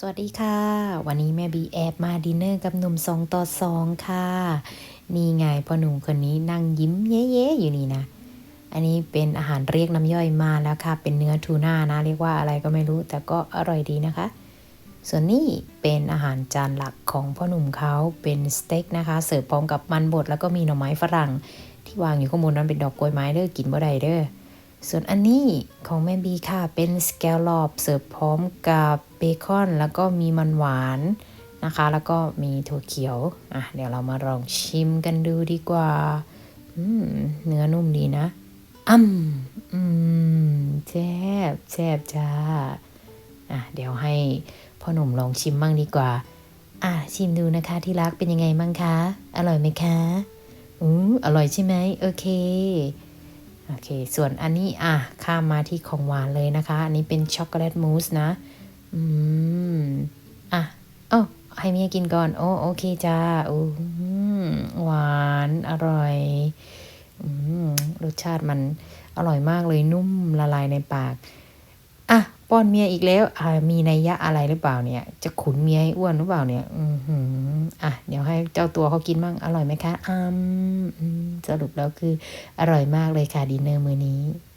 สวัสดีค่ะ วันนี้แม่บีแอบมาดินเนอร์กับหนุ่มสองต่อสองค่ะ นี่ไงพ่อหนุ่มคนนี้นั่งยิ้มเย้ๆอยู่นี่นะ อันนี้เป็นอาหารเรียกน้ำย่อยมาแล้วค่ะ เป็นเนื้อทูน่านะ เรียกว่าอะไรก็ไม่รู้ แต่ก็อร่อยดีนะคะ ส่วนนี้เป็นอาหารจานหลักของพ่อหนุ่มเขาเป็นสเต็กนะคะ เสิร์ฟพร้อมกับมันบดแล้วก็มีหน่อไม้ฝรั่ง ที่วางอยู่ข้างบนนั้นเป็นดอกกล้วยไม้เด้อกินบ่ได้เด้อ ส่วนอันนี้ของแม่บีค่ะเป็นสแกลลอปเสิร์ฟพร้อมกับเบคอน แล้วก็มีมันหวานนะคะ แล้วก็มีถั่วเขียวอะเดี๋ยวเรามาลองชิมกันดูดีกว่าอืมเนื้อนุ่มดีนะอืมอืมแซ่บแซ่บจ้าอะเดี๋ยวให้พ่อหนุ่มลองชิมบ้างดีกว่า อะชิมดูนะคะที่รักเป็นยังไงบ้างคะ อร่อยไหมคะอืออร่อยใช่ไหมโอเค โอเค ส่วนอันนี้อะข้ามมาที่ของหวานเลยนะคะ อันนี้เป็นช็อกโกแลตมูสนะ อืม อะเอ้ให้เมียกินก่อน โอ้โอเคจ้าอืมหวานอร่อยอืมรสชาติมันอร่อยมากเลยนุ่มละลายในปาก อะป้อนเมียอีกแล้วอ่ามีนัยยะอะไรหรือเปล่าเนี่ย จะขุนเมียให้อ้วนหรือเปล่าเนี่ย อือหื อะ เดี๋ยวให้เจ้าตัวเขากินบ้างอร่อยไหมคะอืมสรุปแล้วคืออร่อยมากเลยค่ะดินเนอร์มื้อนี้